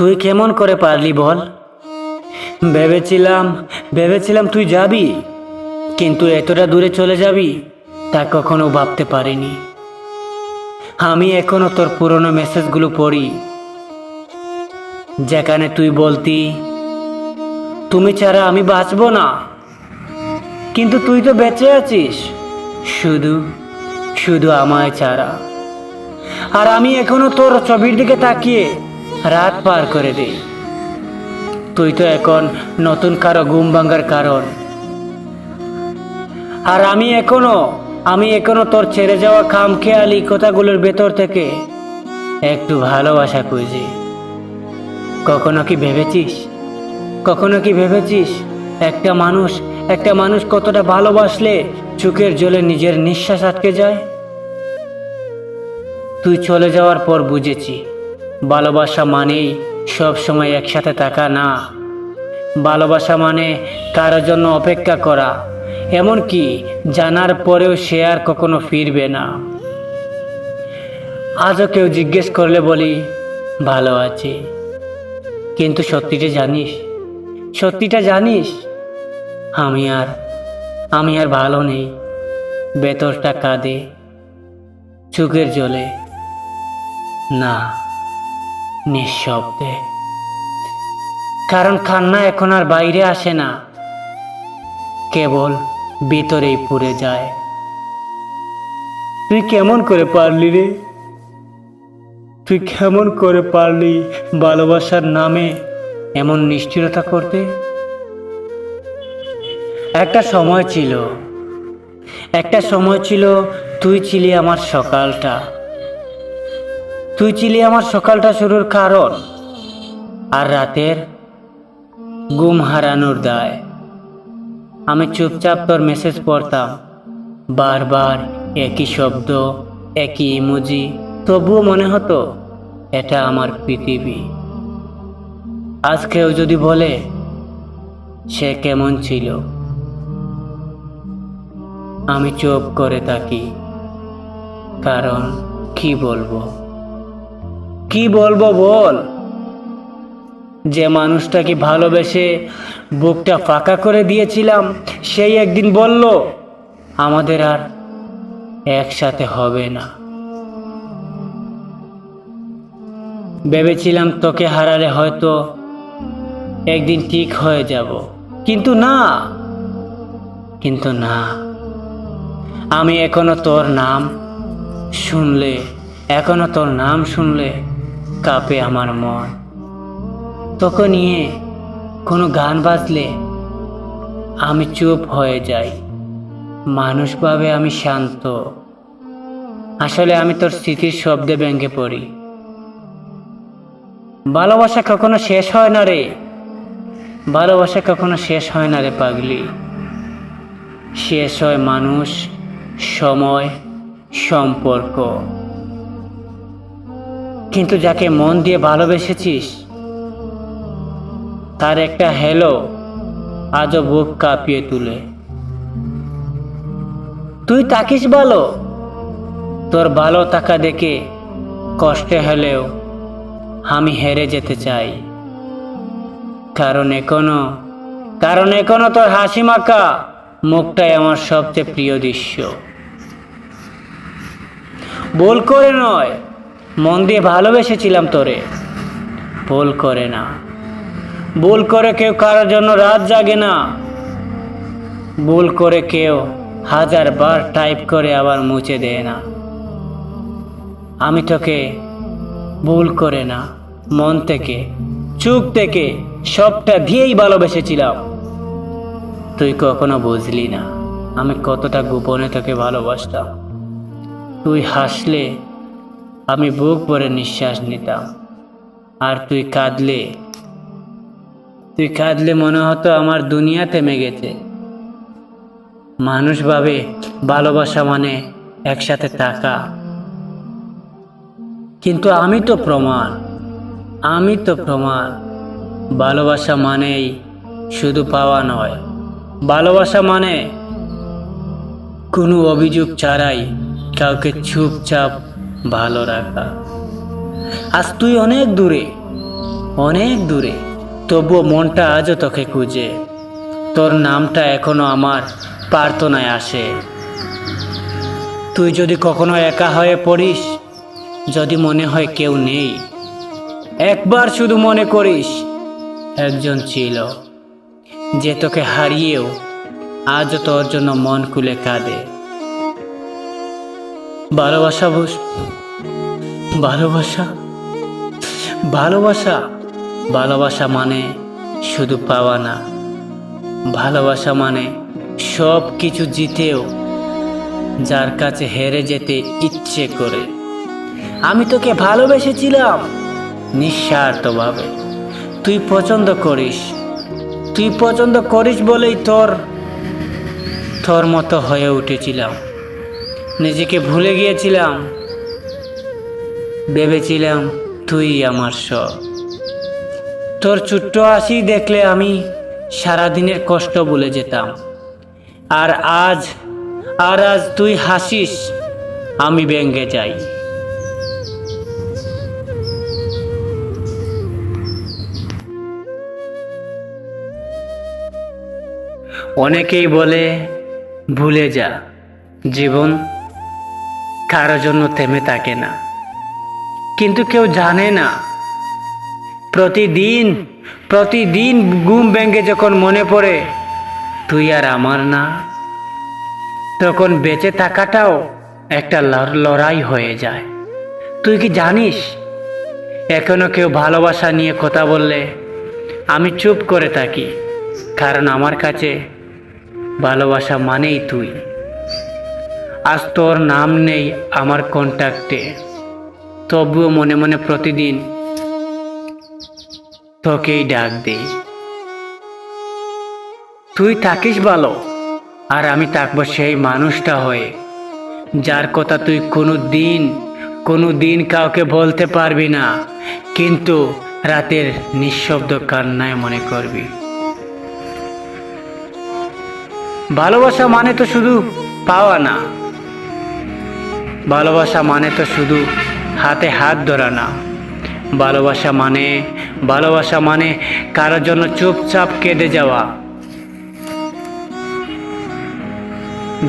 তুই কেমন করে পারলি বল? ভেবেছিলাম ভেবেছিলাম তুই যাবি, কিন্তু এতটা দূরে চলে যাবি, তা কখনো ভাবতে পারিনি। আমি এখনও তোর পুরনো মেসেজগুলো পড়ি, যেখানে তুই বলতি, তুমি ছাড়া আমি বাঁচবো না, কিন্তু তুই তো বেঁচে আছিস, শুধু শুধু আমায় ছাড়া। আর আমি এখনও তোর ছবির দিকে তাকিয়ে রাত পার করে দিই। তুই তো এখন নতুন কারও ঘুম ভাঙার কারণ। আর আমি এখনও আমি এখনও তোর ছেড়ে যাওয়া খাম খেয়ালি কথাগুলোর ভেতর থেকে একটু ভালোবাসা খুঁজি। কখনো কি ভেবেছিস? কখনো কি ভেবেছিস একটা মানুষ একটা মানুষ কতটা ভালোবাসলে চোখের জলে নিজের নিঃশ্বাস আটকে যায়? তুই চলে যাওয়ার পর বুঝেছি ভালোবাসা মানেই সব সময় একসাথে থাকা না। ভালোবাসা মানে কারোর জন্য অপেক্ষা করা, এমনকি জানার পরেও সে আর কখনো ফিরবে না। আজও কেউ জিজ্ঞেস করলে বলি, ভালো আছি। কিন্তু সত্যিটা জানিস? সত্যিটা জানিস? আমি আর আমি আর ভালো নেই। ভেতরটা কাঁদে, চোখের জলে। না। নিঃশব্দে। কারণ কান্না এখন আর বাইরে আসে না। কেবল ভিতরেই পুড়ে যায়। তুই কেমন করে পারলি রে? তুই কেমন করে পারলি ভালোবাসার নামে? এমন নিষ্ঠুরতা করতে? একটা সময় ছিল। একটা সময় ছিল তুই ছিলি আমার সকালটা। তুই ছিলি আমার সকালটা শুরুর কারণ, আর রাতের গুম হারানোর দায়। আমি চুপচাপ তোর মেসেজ পড়তাম, বারবার একই শব্দ, একই ইমোজি তবুও মনে হতো এটা আমার পৃথিবী। আজ কেউ যদি বলে, সে কেমন ছিল? আমি চুপ করে থাকি, কারণ কি বলব? কি বলব বল? যে মানুষটাকে ভালোবেসে বুকটা ফাঁকা করে দিয়েছিলাম, সেই একদিন বলল, আমাদের আর একসাথে হবে না। ভেবেছিলাম তোকে হারালে হয়তো একদিন ঠিক হয়ে যাব। কিন্তু না কিন্তু না। আমি এখনও তোর নাম শুনলে, এখনও তোর নাম শুনলে কাঁপে আমার মন। তোকে নিয়ে কোনো গান বাজলে আমি চুপ হয়ে যাই। মানুষ ভাবে আমি শান্ত। আসলে আমি তোর স্মৃতির শব্দে ভেঙে পড়ি। ভালোবাসা কখনো শেষ হয় না রে। ভালোবাসা কখনো শেষ হয় না রে পাগলি। শেষ হয় মানুষ, সময়, সম্পর্ক। কিন্তু যাকে মন দিয়ে ভালোবেসেছিস, তার একটা হেলো আজও বুক কাঁপিয়ে তুলে। তুই তাকিস ভালো, তোর ভালো থাকা দেখে কষ্টে হলেও আমি হেরে যেতে চাই। কারণ এখনও কারণ এখনও তোর হাসি মাখা মুখটাই আমার সবচেয়ে প্রিয় দৃশ্য। ভুল করে নয় মন দিয়ে ভালোবেসেছিলাম তোরে। ভুল করে না। ভুল করে কেউ কারোর জন্য রাত জাগে না। ভুল করে কেউ হাজার বার টাইপ করে আবার মুছে দেয় না। আমি তোকে ভুল করে না, মন থেকে চুপ থেকে সবটা দিয়েই ভালোবেসেছিলাম। তুই কখনো বুঝলি না আমি কতটা গোপনে তোকে ভালোবাসতাম। তুই হাসলে আমি বুক ভরে নিঃশ্বাস নিতাম। আর তুই কাঁদলে তুই কাঁদলে মনে হতো আমার দুনিয়া থেমে গেছে। মানুষ ভাবে ভালোবাসা মানে একসাথে থাকা। কিন্তু আমি তো প্রমাণ, আমি তো প্রমাণ, ভালোবাসা মানেই শুধু পাওয়া নয়। ভালোবাসা মানে কোনো অভিযোগ ছাড়াই কাউকে চুপচাপ ভালো রাখা। আজ তুই অনেক দূরে অনেক দূরে, তবুও মনটা আজও তোকে খুঁজে। তোর নামটা এখনও আমার প্রার্থনায় আসে। তুই যদি কখনো একা হয়ে পড়িস, যদি মনে হয় কেউ নেই, একবার শুধু মনে করিস, একজন ছিল, যে তোকে হারিয়েও আজও তোর জন্য মন খুলে কাঁদে। ভালোবাসা বুঝ ভালোবাসা? ভালোবাসা? ভালোবাসা মানে শুধু পাওয়া না। ভালোবাসা মানে সব কিছু জিতেও, যার কাছে হেরে যেতে ইচ্ছে করে। আমি তোকে ভালোবেসেছিলাম নিঃস্বার্থভাবে। তুই পছন্দ করিস। তুই পছন্দ করিস বলেই তোর তোর মতো হয়ে উঠেছিলাম। নিজেকে ভুলে গিয়েছিলাম। ভেবেছিলাম তুই আমার সব। তোর ছোট্ট হাসি দেখলে আমি সারাদিনের কষ্ট ভুলে যেতাম। আর আজ আর আজ তুই হাসিস, আমি ব্যঙ্গে যাই। অনেকেই বলে, ভুলে যা, জীবন কারও জন্য থেমে থাকে না। কিন্তু কেউ জানে না, প্রতিদিন প্রতিদিন ঘুম ব্যাঙ্গে যখন মনে পড়ে, তুই আর আমার না? তখন বেঁচে থাকাটাও একটা লড়াই হয়ে যায়। তুই কি জানিস, এখনও কেউ ভালোবাসা নিয়ে কথা বললে আমি চুপ করে থাকি, কারণ আমার কাছে ভালোবাসা মানেই তুই। আজ তোর নাম নেই আমার কন্ট্যাক্টে তবুও মনে মনে প্রতিদিন তোকেই ডাক দেই। তুই থাকিস ভালো, আর আমি থাকব সেই মানুষটা হয়ে, যার কথা তুই কোনো দিন কোনো দিন কাউকে বলতে পারবি না, কিন্তু রাতের নিঃশব্দ কান্নায় মনে করবি। ভালোবাসা মানে তো শুধু পাওয়া না ভালোবাসা মানে তো শুধু হাতে হাত ধরা না। ভালোবাসা মানে ভালোবাসা মানে কারোর জন্য চুপচাপ কেঁদে যাওয়া।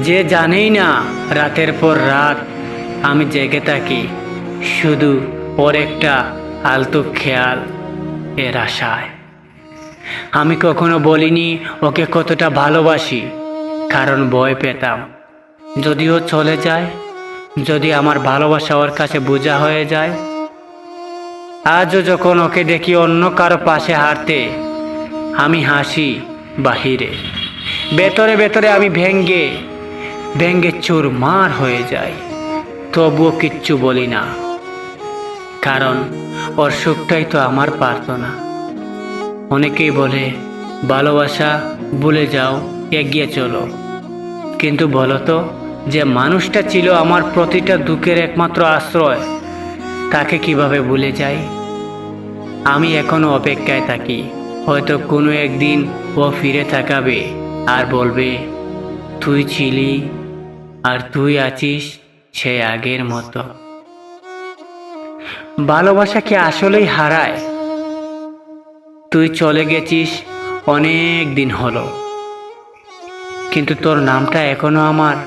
যে জানেই না রাতের পর রাত আমি জেগে থাকি, শুধু ওর একটা আলতু খেয়াল এর আশায়। আমি কখনো বলিনি ওকে কতটা ভালোবাসি, কারণ ভয় পেতাম। যদিও চলে যায় যদি আমার ভালোবাসা ওর কাছে বোঝা হয়ে যায়, আজও যখন ওকে দেখি অন্য কারও পাশে হাঁটতে, আমি হাসি বাহিরে। ভেতরে ভেতরে আমি ভেঙ্গে ভেঙ্গে চুরমার হয়ে যাই। তবুও কিচ্ছু বলি না, কারণ ওর সুখটাই তো আমার প্রার্থনা। অনেকেই বলে, ভালোবাসা ভুলে যাও, এগিয়ে চলো। কিন্তু বলো তো যে মানুষটা ছিল আমার প্রতিটা দুঃখের একমাত্র আশ্রয়, তাকে কীভাবে ভুলে যাই? আমি এখনও অপেক্ষায় থাকি। হয়তো কোনো একদিন ও ফিরে তাকাবে আর বলবে, তুই ছিলি আর তুই আছিস সে আগের মতো। ভালোবাসা কি আসলেই হারায়? তুই চলে গেছিস অনেক দিন হলো, কিন্তু তোর নামটা এখনও আমার।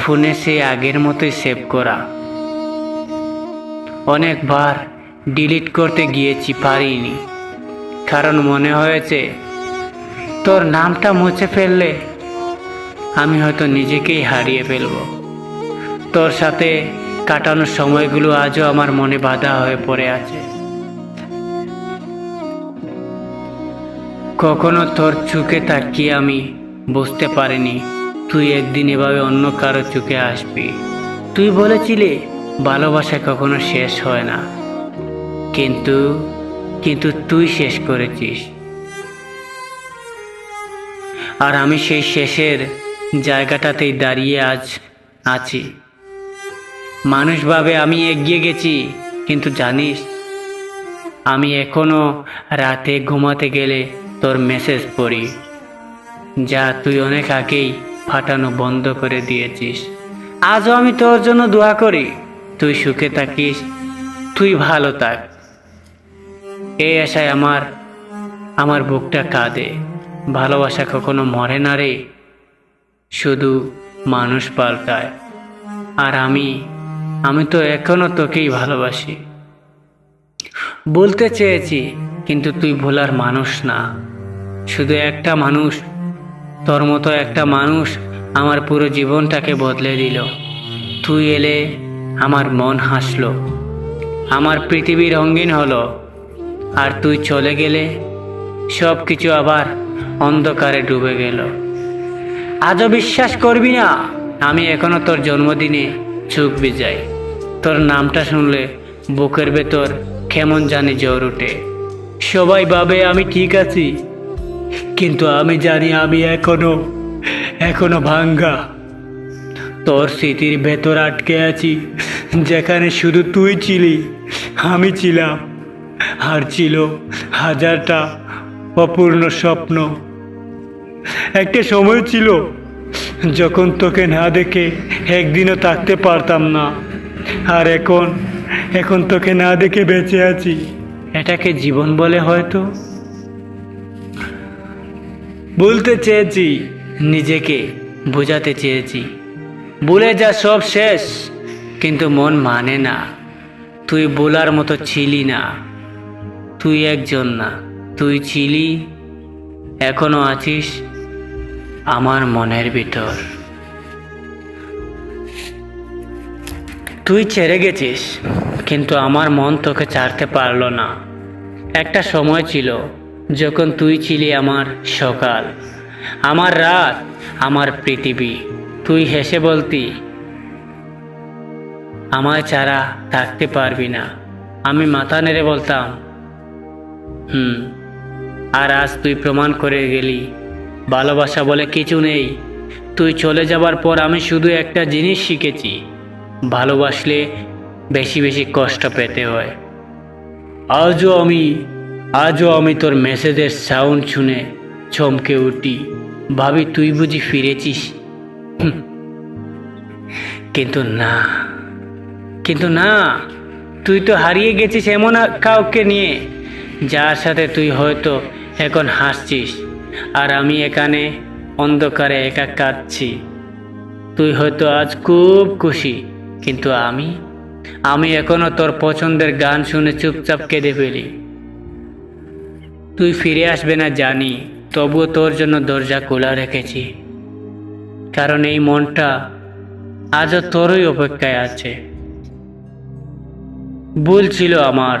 ফোনে সে আগের মতোই সেভ করা। অনেকবার ডিলিট করতে গিয়েছি পারিনি। কারণ মনে হয়েছে, তোর নামটা মুছে ফেললে আমি হয়তো নিজেকেই হারিয়ে ফেলব। তোর সাথে কাটানোর সময়গুলো আজও আমার মনে বাধা হয়ে পড়ে আছে। কখনো তোর চোখে তাকিয়ে আমি বুঝতে পারিনি তুই একদিন এভাবে অন্য কারও চোখে আসবি। তুই বলেছিলি, ভালোবাসা কখনো শেষ হয় না। কিন্তু কিন্তু তুই শেষ করেছিস। আর আমি সেই শেষের জায়গাটাতেই দাঁড়িয়ে আজ আছি। মানুষভাবে আমি এগিয়ে গেছি, কিন্তু জানিস, আমি এখনও রাতে ঘুমাতে গেলে তোর মেসেজ পড়ি, যা তুই অনেক আগেই ফাটানো বন্ধ করে দিয়েছিস। আজও আমি তোর জন্য দোয়া করি। তুই সুখে থাকিস, তুই ভালো থাক। এই আশায় আমার আমার বুকটা কাঁদে। ভালোবাসা কখনো মরে না রে। শুধু মানুষ পাল্টায়। আর আমি আমি তো এখনও তোকেই ভালোবাসি। বলতে চেয়েছি, কিন্তু তুই ভোলার মানুষ না। শুধু একটা মানুষ। তোর মতো একটা মানুষ আমার পুরো জীবনটাকে বদলে দিল। তুই এলে আমার মন হাসলো। আমার পৃথিবী রঙিন হলো। আর তুই চলে গেলে সব কিছু আবার অন্ধকারে ডুবে গেল। আজও বিশ্বাস করবি না, আমি এখনও তোর জন্মদিনে চোখ বিজাই। তোর নামটা শুনলে বুকের ভেতর কেমন জানি জ্বর ওঠে। সবাই ভাবে আমি ঠিক আছি কিন্তু আমি জানি আমি এখনও এখনও ভাঙ্গা। তোর স্মৃতির ভেতর আটকে আছি, যেখানে শুধু তুই ছিলি, আমি ছিলাম। আর ছিল হাজারটা অপূর্ণ স্বপ্ন। একটা সময় ছিল যখন তোকে না দেখে একদিনও থাকতে পারতাম না। আর এখন এখন তোকে না দেখে বেঁচে আছি। এটাকে জীবন বলে হয়তো? বলতে চেয়েছি, নিজেকে বোঝাতে চেয়েছি। বলে যা সব শেষ, কিন্তু মন মানে না। তুই বলার মতো ছিলি না। তুই একজন না। তুই ছিলি, এখনও আছিস আমার মনের ভিতর। তুই ছেড়ে গেছিস, কিন্তু আমার মন তোকে ছাড়তে পারল না। একটা সময় ছিল যখন তুই ছিলি আমার সকাল, আমার রাত, আমার পৃথিবী, তুই হেসে বলতি, আমায় ছাড়া থাকতে পারবি না। আমি মাথা নেড়ে বলতাম, হুম, আর আজ তুই প্রমাণ করে গেলি, ভালোবাসা বলে কিছু নেই। তুই চলে যাবার পর আমি শুধু একটা জিনিস শিখেছি, ভালোবাসলে বেশি বেশি কষ্ট পেতে হয়। আজও আমি আজও আমি তোর মেসেজের সাউন্ড শুনে চমকে উঠি। ভাবি, তুই বুঝি ফিরেছিস। কিন্তু না। কিন্তু না, তুই তো হারিয়ে গেছিস এমন কাউকে নিয়ে। যার সাথে তুই হয়তো এখন হাসছিস, আর আমি এখানে অন্ধকারে একা কাঁদছি। তুই হয়তো আজ খুব খুশি, কিন্তু আমি? আমি এখনও তোর পছন্দের গান শুনে চুপচাপ কেঁদে ফেলি। তুই ফিরে আসবে না জানি, তবুও তোর জন্য দরজা খোলা রেখেছি। কারণ এই মনটা আজও তোরই অপেক্ষায় আছে। ভুল ছিল আমার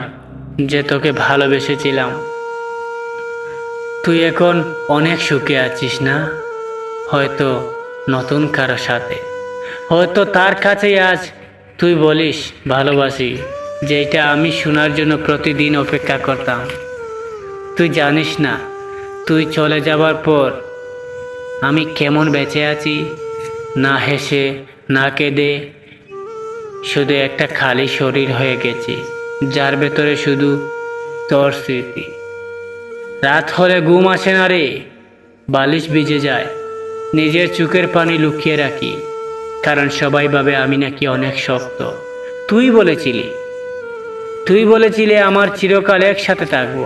যে তোকে ভালোবেসেছিলাম। তুই এখন অনেক সুখে আছিস না? হয়তো নতুন কারও সাথে। হয়তো তার কাছেই আজ তুই বলিস, ভালোবাসি যেটা আমি শোনার জন্য প্রতিদিন অপেক্ষা করতাম। তুই জানিস না, তুই চলে যাবার পর আমি কেমন বেঁচে আছি? না হেসে, না কেঁদে, শুধু একটা খালি শরীর হয়ে গেছে, যার ভেতরে শুধু তোর স্মৃতি। রাত হলে ঘুম আসে না রে, বালিশ ভিজে যায়, নিজের চোখের পানি লুকিয়ে রাখি, কারণ সবাই ভাবে আমি নাকি অনেক শক্ত। তুই বলেছিলি, তুই বলেছিলে আমার চিরকাল একসাথে থাকব।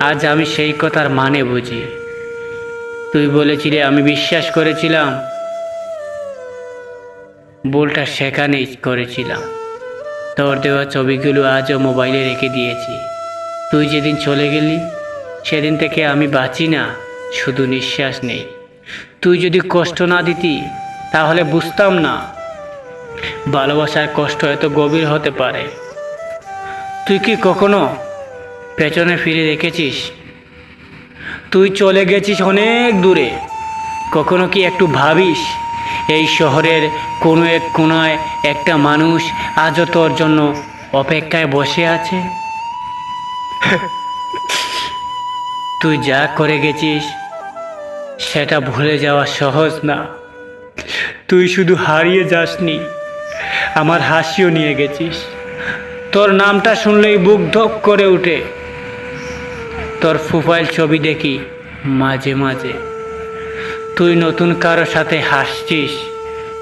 আজ আমি সেই কথার মানে বুঝি। তুই বলেছিলে আমি বিশ্বাস করেছিলাম। ভুলটা সেখানেই করেছিলাম। তোর দেওয়া ছবিগুলো আজও মোবাইলে রেখে দিয়েছি। তুই যেদিন চলে গেলি, সেদিন থেকে আমি বাঁচি না, শুধু নিঃশ্বাস নেই। তুই যদি কষ্ট না দিতি, তাহলে বুঝতাম না। ভালোবাসার কষ্ট এত গভীর হতে পারে। তুই কি কখনো পেছনে ফিরে দেখেছিস? তুই চলে গেছিস অনেক দূরে। কখনো কি একটু ভাবিস, এই শহরের কোনো এক কোনায় একটা মানুষ আজও তোর জন্য অপেক্ষায় বসে আছে? তুই যা করে গেছিস, সেটা ভুলে যাওয়া সহজ না। তুই শুধু হারিয়ে যাসনি, আমার হাসিও নিয়ে গেছিস। তোর নামটা শুনলেই বুক ধক করে উঠে। তোর প্রোফাইল ছবি দেখি, মাঝে মাঝে। তুই নতুন কারও সাথে হাসছিস,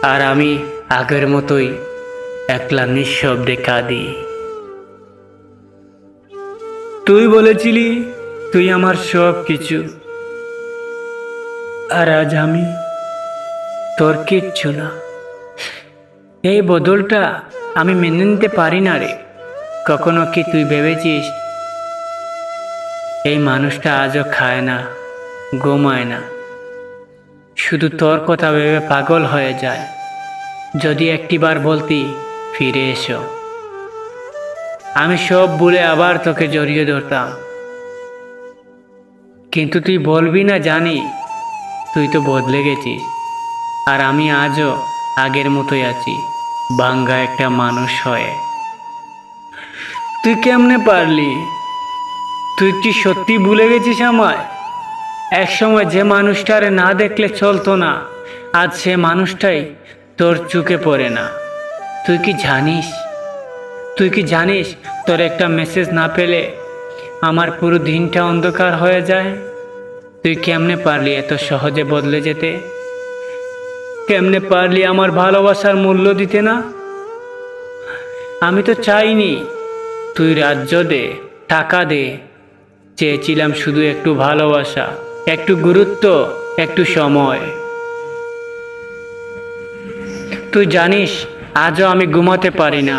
আর আমি আগের মতোই একলা নিঃশব্দে কাঁদি। তুই বলেছিলি, তুই আমার সব কিছু। আর আজ আমি তোর কিচ্ছু না। এই বদলটা আমি মেনে নিতে পারি না রে। কখনো কি তুই ভেবেছিস এই মানুষটা আজও খায় না, ঘুমায় না। শুধু তোর কথা ভেবে পাগল হয়ে যায়। যদি একটিবার বলতি, ফিরে এসো। আমি সব ভুলে আবার তোকে জড়িয়ে ধরতাম। কিন্তু তুই বলবি না, জানি। তুই তো বদলে গেছিস। আর আমি আজও আগের মতোই আছি বাঙ্গা একটা মানুষ হয়ে। তুই কেমনে পারলি? তুই কি সত্যি ভুলে গেছিস আমায়? এক সময় যে মানুষটারে না দেখলে চলতো না, আজ সে মানুষটাই তোর চুকে পড়ে না। তুই কি জানিস? তুই কি জানিস তোর একটা মেসেজ না পেলে আমার পুরো দিনটা অন্ধকার হয়ে যায়? তুই কেমনে পারলি এত সহজে বদলে যেতে? কেমনে পারলি আমার ভালোবাসার মূল্য দিতে না? আমি তো চাইনি তুই রাজ্য দে, টাকা দে চেয়েছিলাম শুধু একটু ভালোবাসা, একটু গুরুত্ব, একটু সময়। তুই জানিস, আজও আমি ঘুমাতে পারি না।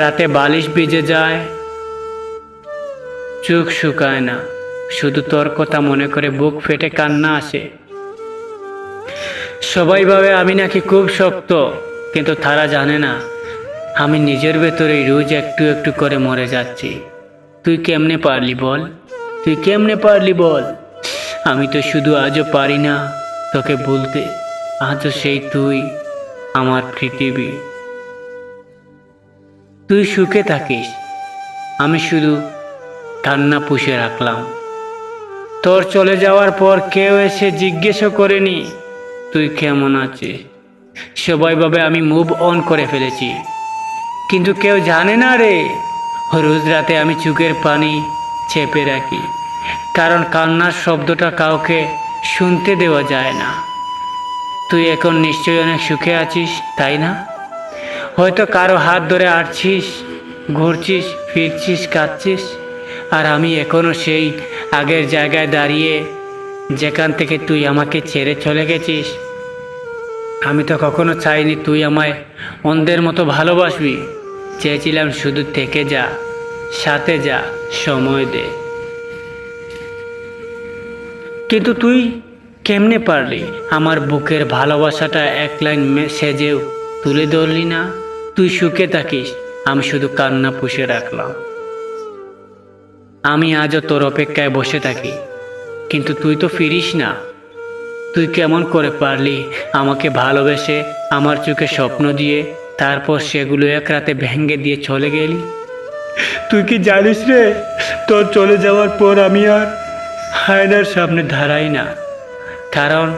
রাতে বালিশ ভিজে যায়, চোখ শুকায় না। শুধু তোর কথা মনে করে বুক ফেটে কান্না আসে। সবাই ভাবে আমি নাকি খুব শক্ত, কিন্তু তারা জানে না, আমি নিজের ভেতরেই রোজ একটু একটু করে মরে যাচ্ছি। তুই কেমনে পারলি বল? তুই কেমনে পারলি বল? আমি তো শুধু আজও পারি না তোকে বলতে, আজও সেই তুই আমার পৃথিবী। তুই সুখে থাকিস, আমি শুধু কান্না পুষে রাখলাম। তোর চলে যাওয়ার পর কেউ এসে জিজ্ঞেসও করেনি, তুই কেমন আছিস? সবাই ভাবে আমি মুভ অন করে ফেলেছি। কিন্তু কেউ জানে না রে রোজ রাতে আমি চুকের পানি চেপে রাখি, কারণ কান্নার শব্দটা কাউকে শুনতে দেওয়া যায় না। তুই এখন নিশ্চয়ই অনেক সুখে আছিস, তাই না? হয়তো কারও হাত ধরে আটছিস, ঘুরছিস, ফিরছিস, কাঁদছিস, আর আমি এখনও সেই আগের জায়গায় দাঁড়িয়ে যেখান থেকে তুই আমাকে ছেড়ে চলে গেছিস। আমি তো কখনো চাইনি তুই আমায় অন্ধের মতো ভালোবাসবি। চেয়েছিলাম শুধু থেকে যা, সাথে যা, সময় দে। কিন্তু তুই কেমনে পারলি? আমার বুকের ভালোবাসাটা এক লাইন সেজেও তুলে ধরলি না? তুই সুখে থাকিস, আমি শুধু কান্না পুষে রাখলাম। আমি আজও তোর অপেক্ষায় বসে থাকি, কিন্তু তুই তো ফিরিস না। তুই কেমন করে পারলি আমাকে ভালোবেসে, আমার চোখে স্বপ্ন দিয়ে? তারপর সেগুলো এক রাতে ভেঙ্গে দিয়ে চলে গেলি। তুই কি জানিস রে তোর চলে যাওয়ার পর আমি আর হায়নার সামনে দাঁড়াই না। কারণ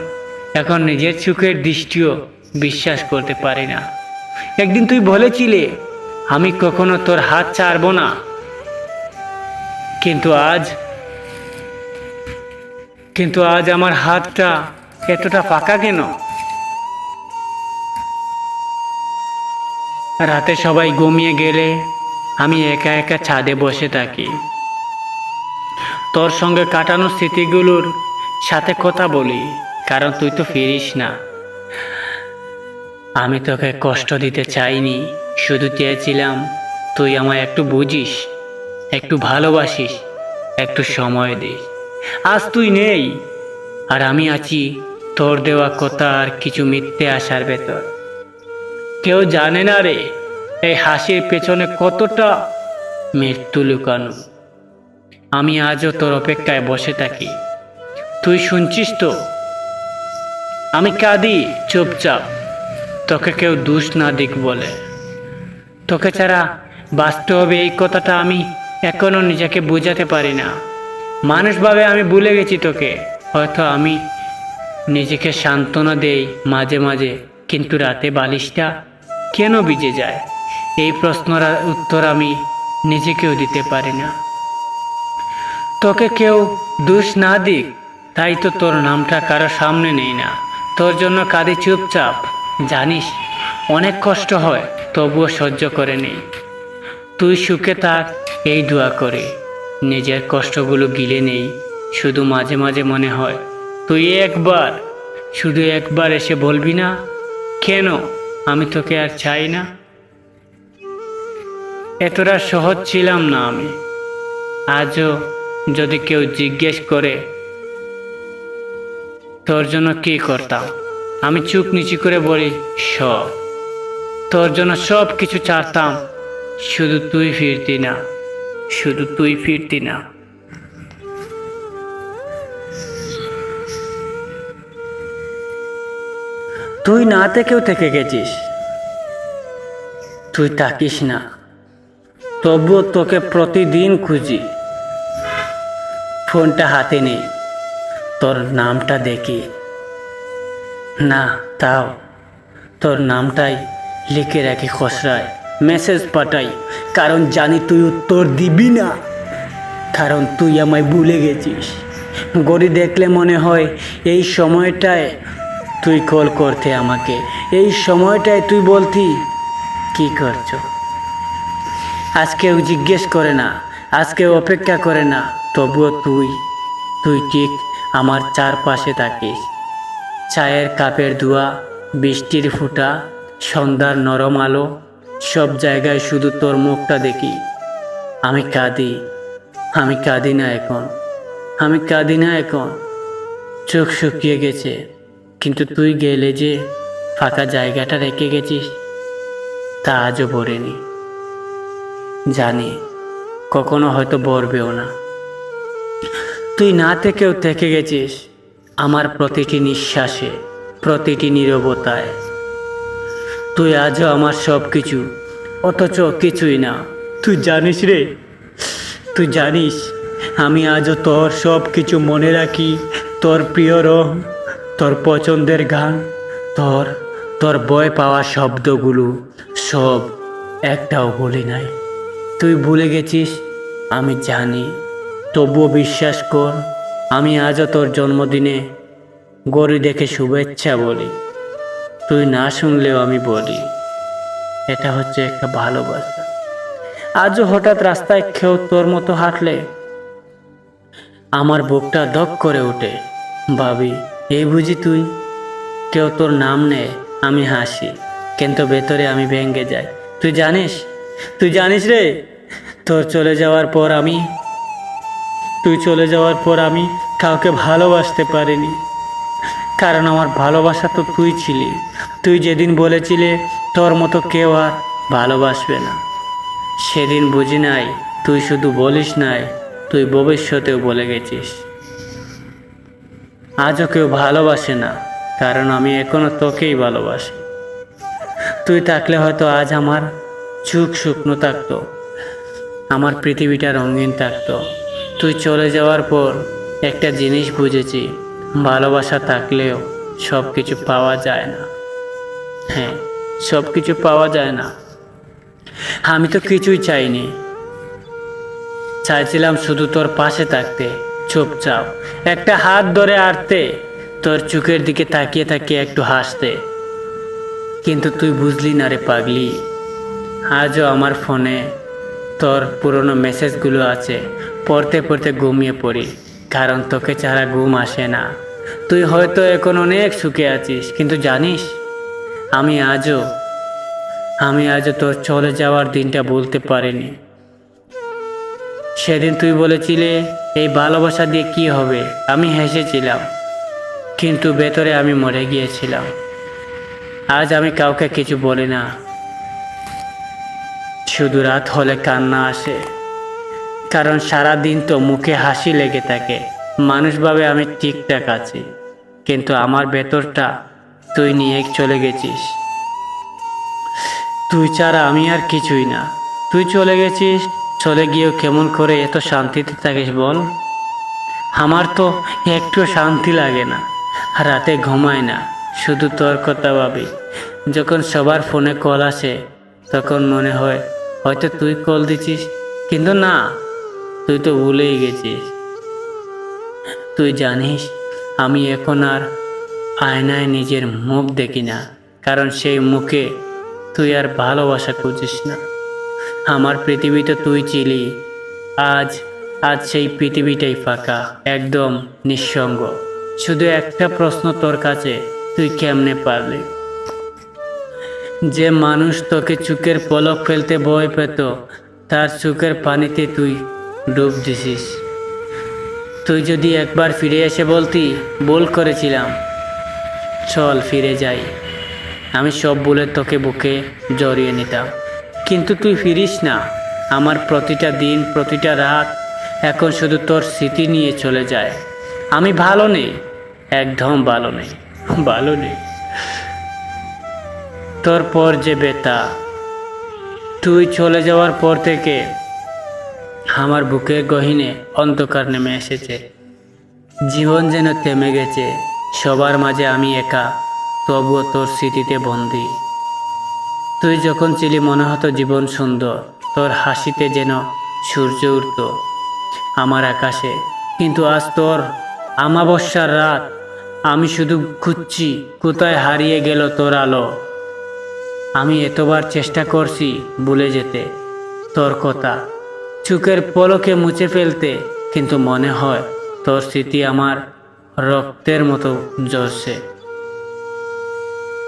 এখন নিজের চোখের দৃষ্টিও বিশ্বাস করতে পারি না। একদিন তুই বলেছিলে আমি কখনো তোর হাত ছাড়বো না। কিন্তু আজ কিন্তু আজ আমার হাতটা এতটা ফাঁকা কেন? রাতে সবাই ঘুমিয়ে গেলে আমি একা একা ছাদে বসে থাকি। তোর সঙ্গে কাটানো স্মৃতিগুলোর সাথে কথা বলি, কারণ তুই তো ফিরিস না। আমি তোকে কষ্ট দিতে চাইনি, শুধু চেয়েছিলাম তুই আমায় একটু বুঝিস, একটু ভালোবাসিস, একটু সময় দিস। আজ তুই নেই, আর আমি আছি তোর দেওয়া কথা আর কিছু মিথ্যে আসার ভেতর। কেউ জানে না রে, এই হাসির পেছনে কতটা মৃত্যু লুকানো। আমি আজও তোর অপেক্ষায় বসে থাকি। তুই শুনছিস তো? আমি কাঁদি, চুপচাপ। তোকে কেউ দুষ না দিক বলে। তোকে ছাড়া বাঁচতে হবে এই কথাটা আমি এখনও নিজেকে বোঝাতে পারি না। মানুষভাবে আমি ভুলে গেছি তোকে। হয়তো আমি নিজেকে সান্ত্বনা দেই মাঝে মাঝে, কিন্তু রাতে বালিশটা কেন ভিজে যায়? এই প্রশ্নর উত্তর আমি নিজেকেও দিতে পারি না। তোকে কেউ দোষ না দিক, তাই তো তোর নামটা কারও সামনে নেই না। তোর জন্য কাঁদি চুপচাপ। জানিস, অনেক কষ্ট হয়, তবুও সহ্য করে নেই তুই সুখে থাক, এই দোয়া করে। নিজের কষ্টগুলো গিলে নেই, শুধু মাঝে মাঝে মনে হয়। তুই একবার, শুধু একবার এসে বলবি না, কেন? আমি তোকে আর চাই না। এতটা সহজ ছিলাম না আমি। আজও যদি কেউ জিজ্ঞেস করে, তোর জন্য কি করতাম? আমি চুপ নিচু করে বলি, সব। তোর জন্য সব কিছু ছাড়তাম শুধু তুই ফিরতি না। শুধু তুই ফিরতি না। তুই না থেকেও থেকে গেছিস। তুই তাকিস না। তবুও তোকে প্রতিদিন খুঁজি। ফোনটা হাতে নেই তোর নামটা দেখি। না, তাও। তোর নামটাই লিখে রাখি খসড়ায়। মেসেজ পাঠাই। কারণ জানি তুই উত্তর দিবি না। কারণ তুই আমায় ভুলে গেছিস। গড়ি দেখলে মনে হয় এই সময়টায় তুই কল করতে আমাকে। এই সময়টায় তুই বলতি, কি করছ? আজকেও জিজ্ঞেস করে না আজকেও অপেক্ষা করে না, তবুও তুই তুই ঠিক আমার চারপাশে থাকিস। চায়ের কাপের ধোয়া, বৃষ্টির ফুটা, সন্ধ্যার নরম আলো, সব জায়গায় শুধু তোর মুখটা দেখি। আমি কাঁদি আমি কাঁদি না এখন, আমি কাঁদি না এখন। চোখ শুকিয়ে গেছে। কিন্তু তুই গেলে যে ফাঁকা জায়গাটা রেখে গেছিস, তা আজও ভরেনি জানি, কখনো হয়তো বলবেও না। তুই না থেকেও থেকে গেছিস আমার প্রতিটি নিঃশ্বাসে, প্রতিটি নীরবতায়। তুই আজও আমার সব কিছু অথচ কিছুই না। তুই জানিস রে, তুই জানিস, আমি আজও তোর সব কিছু মনে রাখি, তোর প্রিয় রং তোর পছন্দের গান, তোর তোর বয় পাওয়া শব্দগুলো সব একটাও বলি নাই। তুই ভুলে গেছিস? আমি জানি। তবুও বিশ্বাস কর, আমি আজও তোর জন্মদিনে গড়ি দেখে শুভেচ্ছা বলি। তুই না শুনলেও আমি বলি, এটা হচ্ছে একটা ভালোবাসা। আজও হঠাৎ রাস্তায় কেউ তোর মতো হাঁটলে আমার বুকটা ধক করে ওঠে। ভাবি এই বুঝি তুই? কেউ তোর নাম নেয় আমি হাসি। কিন্তু ভেতরে আমি ভেঙে যাই। তুই জানিস? তুই জানিস রে? তোর চলে যাওয়ার পর আমি, তুই চলে যাওয়ার পর আমি কাউকে ভালোবাসতে পারিনি। কারণ আমার ভালোবাসা তো তুই ছিলি। তুই যেদিন বলেছিলে, তোর মতো কেউ আর ভালোবাসবে না। সেদিন বুঝি নাই, তুই শুধু বলিস নাই, তুই ভবিষ্যতেও বলে গেছিস। আজও কেউ ভালোবাসে না, কারণ আমি এখনও তোকেই ভালোবাসি। তুই থাকলে হয়তো আজ আমার চুখ শুকনো থাকতো, আমার পৃথিবীটা রঙিন থাকতো। তুই চলে যাওয়ার পর একটা জিনিস বুঝেছি, ভালোবাসা থাকলেও সব কিছু পাওয়া যায় না। হ্যাঁ সব কিছু পাওয়া যায় না। আমি তো কিছুই চাইনি। চাইছিলাম শুধু তোর পাশে থাকতে। চুপচাপ। একটা হাত ধরে আটতে তোর চোখের দিকে তাকিয়ে তাকিয়ে একটু হাসতে। কিন্তু তুই বুঝলি না রে পাগলি, আজও আমার ফোনে তোর পুরনো মেসেজগুলো আছে। পড়তে পড়তে ঘুমিয়ে পড়ি, কারণ তোকে ছাড়া ঘুম আসে না। তুই হয়তো এখন অনেক সুখে আছিস, কিন্তু জানিস, আমি আজও আমি আজও তোর চলে যাওয়ার দিনটা বলতে পারিনি। সেদিন তুই বলেছিলে, এই ভালোবাসা দিয়ে কি হবে? আমি হেসেছিলাম। কিন্তু ভেতরে আমি মরে গিয়েছিলাম। আজ আমি কাউকে কিছু বলি না। শুধু রাত হলে কান্না আসে। কারণ সারা দিন তো মুখে হাসি লেগে থাকে। মানুষভাবে আমি ঠিকঠাক আছি। কিন্তু আমার ভেতরটা তুই নিয়ে চলে গেছিস। তুই ছাড়া আমি আর কিছুই না। তুই চলে গেছিস চলে গিয়েও কেমন করে এত শান্তিতে থাকিস বল? আমার তো একটু শান্তি লাগে না, রাতে ঘুমায় না, শুধু তোর কথা ভাবি যখন সবার ফোনে কল আসে, তখন মনে হয়, হয়তো তুই কল দিছিস, কিন্তু না, তুই তো ভুলেই গেছিস। তুই জানিস, আমি এখন আর আয়নায় নিজের মুখ দেখি না, কারণ সেই মুখে তুই আর ভালোবাসা খুঁজিস না। আমার পৃথিবীতে তুই ছিলি। আজ আজ সেই পৃথিবীটাই ফাঁকা, একদম নিঃসঙ্গ। শুধু একটা প্রশ্ন তোর কাছে, তুই কেমনে পারলি? যে মানুষ তোকে চুকের পলক ফেলতে ভয় পেত, তার চোখের পানিতে তুই ডুব দিছিস। তুই যদি একবার ফিরে এসে বলতি, ভুল করেছিলাম। চল ফিরে যাই। আমি সব বলে তোকে বুকে জড়িয়ে নিতাম। কিন্তু তুই ফিরিস না। আমার প্রতিটা দিন, প্রতিটা রাত এখন শুধু তোর স্মৃতি নিয়ে চলে যায়। আমি ভালো নেই, একদম ভালো নেই ভালো নেই। তোর পর যে বেতা তুই চলে যাওয়ার পর থেকে আমার বুকের গহিনে অন্ধকার নেমে এসেছে। জীবন যেন থেমে গেছে, সবার মাঝে আমি একা, তবুও তোর স্মৃতিতে বন্দি। তুই যখন ছিলি মনে হতো জীবন সুন্দর, তোর হাসিতে যেন সূর্য উঠত আমার আকাশে। কিন্তু আজ তোর আমাবস্যার রাত, আমি শুধু খুঁজছি কোথায় হারিয়ে গেল তোর আলো। আমি এতবার চেষ্টা করছি ভুলে যেতে, তোর কথা। চুকের পলকে মুছে ফেলতে, কিন্তু মনে হয় তোর স্মৃতি আমার রক্তের মতো জ্বলছে।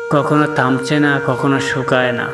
কখনো থামছে না কখনো শুকায় না।